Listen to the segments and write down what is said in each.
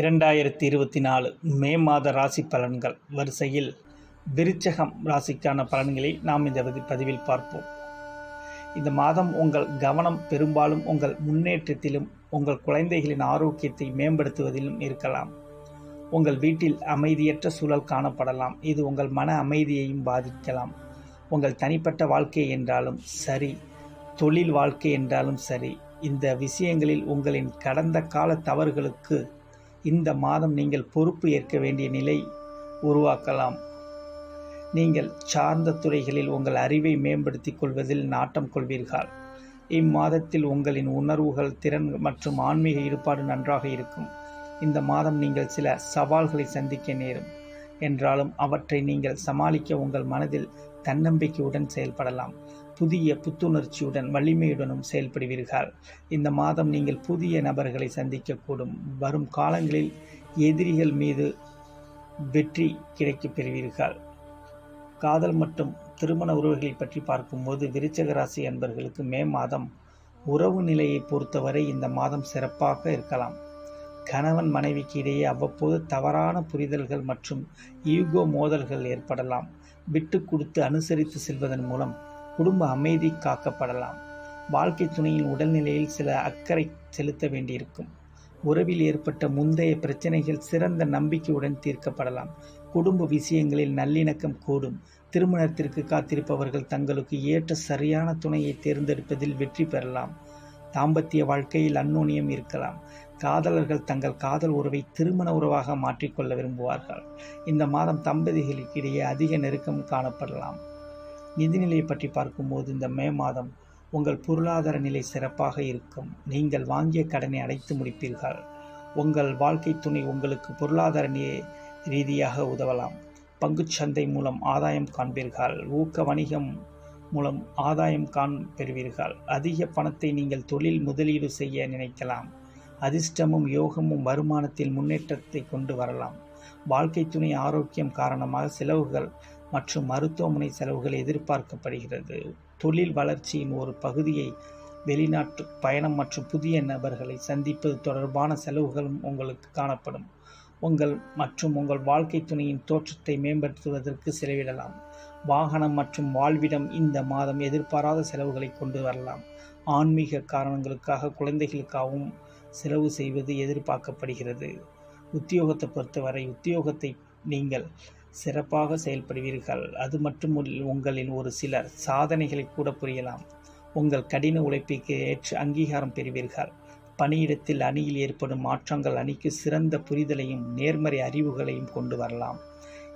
இரண்டாயிரத்தி இருபத்தி நாலு மே மாத ராசி பலன்கள் வரிசையில் விருச்சகம் ராசிக்கான பலன்களை நாம் இந்த பதி- பதிவில் பார்ப்போம். இந்த மாதம் உங்கள் கவனம் பெரும்பாலும் உங்கள் முன்னேற்றத்திலும் உங்கள் குழந்தைகளின் ஆரோக்கியத்தை மேம்படுத்துவதிலும் இருக்கலாம். உங்கள் வீட்டில் அமைதியற்ற சூழல் காணப்படலாம். இது உங்கள் மன அமைதியையும் பாதிக்கலாம். உங்கள் தனிப்பட்ட வாழ்க்கை என்றாலும் சரி தொழில் வாழ்க்கை என்றாலும் சரி இந்த விஷயங்களில் உங்களின் கடந்த கால தவறுகளுக்கு இந்த மாதம் நீங்கள் பொறுப்பு ஏற்க வேண்டிய நிலை உருவாக்கலாம். நீங்கள் சார்ந்த துறைகளில் உங்கள் அறிவை மேம்படுத்திக் கொள்வதில் நாட்டம் கொள்வீர்கள். இம்மாதத்தில் உங்களின் உணர்வுகள் திறன் மற்றும் ஆன்மீக ஈடுபாடு நன்றாக இருக்கும். இந்த மாதம் நீங்கள் சில சவால்களை சந்திக்க நேரும். என்றாலும் அவற்றை நீங்கள் சமாளிக்க உங்கள் மனதில் தன்னம்பிக்கையுடன் செயல்படலாம். புதிய புத்துணர்ச்சியுடன் வலிமையுடனும் செயல்படுவீர்கள். இந்த மாதம் நீங்கள் புதிய நபர்களை சந்திக்கக்கூடும். வரும் காலங்களில் எதிரிகள் மீது வெற்றி கிடைக்கப் பெறுவீர்கள். காதல் மற்றும் திருமண உறவுகளை பற்றி பார்க்கும்போது விருச்சக ராசி அன்பர்களுக்கு மே மாதம் உறவு நிலையை பொறுத்தவரை இந்த மாதம் சிறப்பாக இருக்கலாம். கணவன் மனைவிக்கு இடையே அவ்வப்போது தவறான புரிதல்கள் மற்றும் ஈகோ மோதல்கள் ஏற்படலாம். விட்டு கொடுத்து அனுசரித்து செல்வதன் மூலம் குடும்ப அமைதி காக்கப்படலாம் வாழ்க்கை துணையின் உடல்நிலையில் சில அக்கறை செலுத்த வேண்டியிருக்கும். உறவில் ஏற்பட்ட முந்தைய பிரச்சனைகள் சிறந்த நம்பிக்கையுடன் தீர்க்கப்படலாம். குடும்ப விஷயங்களில் நல்லிணக்கம் கூடும். திருமணத்திற்கு காத்திருப்பவர்கள் தங்களுக்கு ஏற்ற சரியான துணையை தேர்ந்தெடுப்பதில் வெற்றி பெறலாம். தாம்பத்திய வாழ்க்கையில் அந்நுண்ணியம் இருக்கலாம். காதலர்கள் தங்கள் காதல் உறவை திருமண உறவாக மாற்றிக்கொள்ள விரும்புவார்கள். இந்த மாதம் தம்பதிகளுக்கிடையே அதிக நெருக்கம் காணப்படலாம். நிதிநிலையை பற்றி பார்க்கும்போது இந்த மே மாதம் உங்கள் பொருளாதார நிலை சிறப்பாக இருக்கும். நீங்கள் வாங்கிய கடனை அடைத்து முடிப்பீர்கள். உங்கள் வாழ்க்கை துணை உங்களுக்கு பொருளாதார ரீதியாக உதவலாம். பங்குச்சந்தை மூலம் ஆதாயம் காண்பீர்கள். ஊக்க வணிகம் மூலம் ஆதாயம் காண் பெறுவீர்கள். அதிக பணத்தை நீங்கள் தொழில் முதலீடு செய்ய நினைக்கலாம். அதிர்ஷ்டமும் யோகமும் வருமானத்தில் முன்னேற்றத்தை கொண்டு வரலாம். வாழ்க்கை துணை ஆரோக்கியம் காரணமாக செலவுகள் மற்றும் மருத்துவமனை செலவுகள் எதிர்பார்க்கப்படுகிறது. தொழில் வளர்ச்சியின் ஒரு பகுதியை வெளிநாட்டு பயணம் மற்றும் புதிய நபர்களை சந்திப்பது தொடர்பான செலவுகளும் உங்களுக்கு காணப்படும். உங்கள் மற்றும் உங்கள் வாழ்க்கை துணையின் தோற்றத்தை மேம்படுத்துவதற்கு செலவிடலாம். வாகனம் மற்றும் வாழ்விடம் இந்த மாதம் எதிர்பாராத செலவுகளை கொண்டு வரலாம். ஆன்மீக காரணங்களுக்காக குழந்தைகளுக்காகவும் செலவு செய்வது எதிர்பார்க்கப்படுகிறது. உத்தியோகத்தை பொறுத்தவரை உத்தியோகத்தை நீங்கள் சிறப்பாக செயல்படுவீர்கள். அது மட்டும் உங்களின் ஒரு சிலர் சாதனைகளை கூட புரியலாம். உங்கள் கடின உழைப்பிற்கு ஏற்று அங்கீகாரம் பெறுவீர்கள். பணியிடத்தில் அணியில் ஏற்படும் மாற்றங்கள் அணிக்கு சிறந்த புரிதலையும் நேர்மறை அறிவுகளையும் கொண்டு வரலாம்.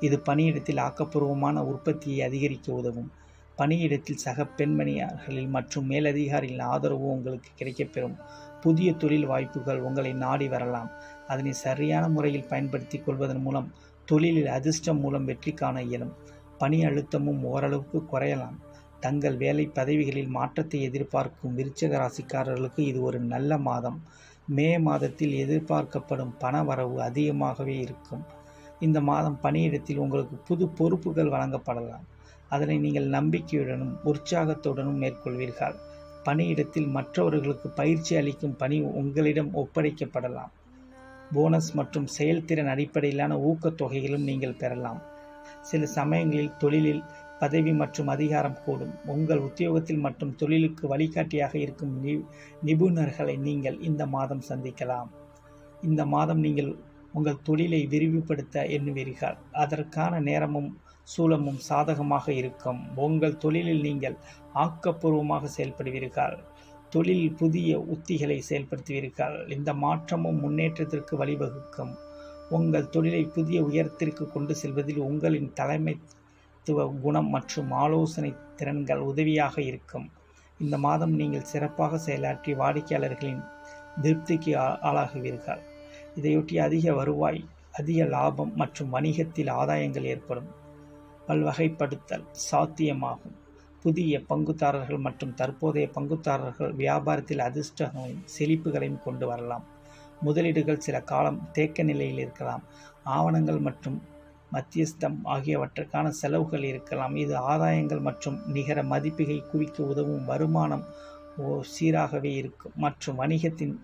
இது பணியிடத்தில் ஆக்கப்பூர்வமான உற்பத்தியை அதிகரிக்க உதவும். பணியிடத்தில் சக பெண்மணியார்களில் மற்றும் மேலதிகாரிகளின் ஆதரவு உங்களுக்கு கிடைக்கப்பெறும். புதிய தொழில் வாய்ப்புகள் உங்களை நாடி வரலாம். அதனை சரியான முறையில் பயன்படுத்திக் கொள்வதன் மூலம் தொழிலில் அதிர்ஷ்டம் மூலம் வெற்றி காண இயலும். பணி அழுத்தமும் ஓரளவுக்கு குறையலாம். தங்கள் வேலை பதவிகளில் மாற்றத்தை எதிர்பார்க்கும் விருச்சக ராசிக்காரர்களுக்கு இது ஒரு நல்ல மாதம். மே மாதத்தில் எதிர்பார்க்கப்படும் பண வரவு அதிகமாகவே இருக்கும். இந்த மாதம் பணியிடத்தில் உங்களுக்கு புது பொறுப்புகள் வழங்கப்படலாம். அதனை நீங்கள் நம்பிக்கையுடனும் உற்சாகத்துடனும் மேற்கொள்வீர்கள். பணியிடத்தில் மற்றவர்களுக்கு பயிற்சி அளிக்கும் பணி உங்களிடம் ஒப்படைக்கப்படலாம். போனஸ் மற்றும் செயல்திறன் அடிப்படையிலான ஊக்கத்தொகைகளும் நீங்கள் பெறலாம். சில சமயங்களில் தொழிலில் பதவி மற்றும் அதிகாரம் கூடும். உங்கள் உத்தியோகத்தில் மற்றும் தொழிலுக்கு வழிகாட்டியாக இருக்கும் நி- நிபுணர்களை நீங்கள் இந்த மாதம் சந்திக்கலாம். இந்த மாதம் நீங்கள் உங்கள் தொழிலை விரிவுபடுத்த எண்ணுவீர்கள். அதற்கான நேரமும் சூழமும் சாதகமாக இருக்கும். உங்கள் தொழிலில் நீங்கள் ஆக்கப்பூர்வமாக செயல்படுவீர்கள். தொழில் புதிய உத்திகளை செயல்படுத்துவீர்கள். இந்த மாற்றமும் முன்னேற்றத்திற்கு வழிவகுக்கும். உங்கள் தொழிலை புதிய உயரத்திற்கு கொண்டு செல்வதில் உங்களின் தலைமைத்துவ குணம் மற்றும் ஆலோசனை திறன்கள் உதவியாக இருக்கும். இந்த மாதம் நீங்கள் சிறப்பாக செயலாற்றி வாடிக்கையாளர்களின் திருப்திக்கு ஆளாகுவீர்கள். இதையொட்டி அதிக வருவாய் அதிக லாபம் மற்றும் வணிகத்தில் ஆதாயங்கள் ஏற்படும். பல்வகைப்படுத்தல் சாத்தியமாகும். புதிய பங்குதாரர்கள் மற்றும் தற்போதைய பங்குதாரர்கள் வியாபாரத்தில் அதிர்ஷ்டங்களையும் செழிப்புகளையும் கொண்டு வரலாம். முதலீடுகள் சில காலம் தேக்க நிலையில் இருக்கலாம். ஆவணங்கள் மற்றும் மத்தியஸ்தம் ஆகியவற்றுக்கான செலவுகள் இருக்கலாம். இது ஆதாயங்கள் மற்றும் நிகர மதிப்பீகை குவிக்க உதவும் வருமானம் ஓ சீராகவே இருக்கும். மற்றும் வணிகத்தின்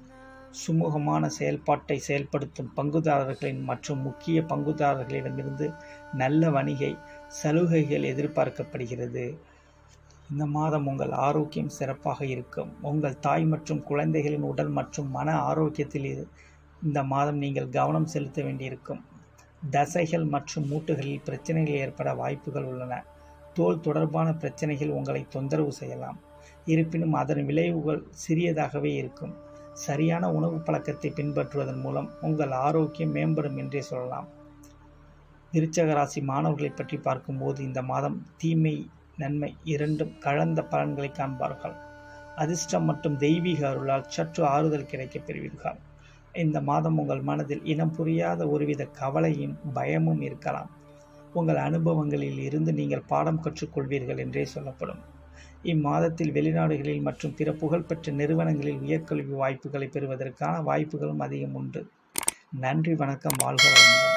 சுமூகமான செயல்பாட்டை செயல்படுத்தும் பங்குதாரர்களின் மற்றும் முக்கிய பங்குதாரர்களிடமிருந்து நல்ல வணிகை சலுகைகள் எதிர்பார்க்கப்படுகிறது. இந்த மாதம் உங்கள் ஆரோக்கியம் சிறப்பாக இருக்கும். உங்கள் தாய் மற்றும் குழந்தைகளின் உடல் மற்றும் மன ஆரோக்கியத்தில் இந்த மாதம் நீங்கள் கவனம் செலுத்த வேண்டியிருக்கும். தசைகள் மற்றும் மூட்டுகளில் பிரச்சனைகள் ஏற்பட வாய்ப்புகள் உள்ளன. தோல் தொடர்பான பிரச்சனைகள் உங்களை தொந்தரவு செய்யலாம். இருப்பினும் அதன் விளைவுகள் சிறியதாகவே இருக்கும். சரியான உணவு பழக்கத்தை பின்பற்றுவதன் மூலம் உங்கள் ஆரோக்கியம் மேம்படும் என்றே சொல்லலாம். விருச்சக ராசி மாணவர்களை பற்றி பார்க்கும்போது இந்த மாதம் தீமை நன்மை இரண்டும் கலந்த பலன்களை காண்பார்கள். அதிர்ஷ்டம் மற்றும் தெய்வீக அருளால் சற்று ஆறுதல் கிடைக்கப் பெறுவீர்கள். இந்த மாதம் உங்கள் மனதில் இனம் புரியாத ஒருவித கவலையும் பயமும் இருக்கலாம். உங்கள் அனுபவங்களில் இருந்து நீங்கள் பாடம் கற்றுக்கொள்வீர்கள் என்றே சொல்லப்படும். இம்மாதத்தில் வெளிநாடுகளில் மற்றும் பிற புகழ்பெற்ற நிறுவனங்களில் உயர்கல்வி வாய்ப்புகளை பெறுவதற்கான வாய்ப்புகளும் அதிகம் உண்டு. நன்றி வணக்கம் வாழ்க வளமுடன்.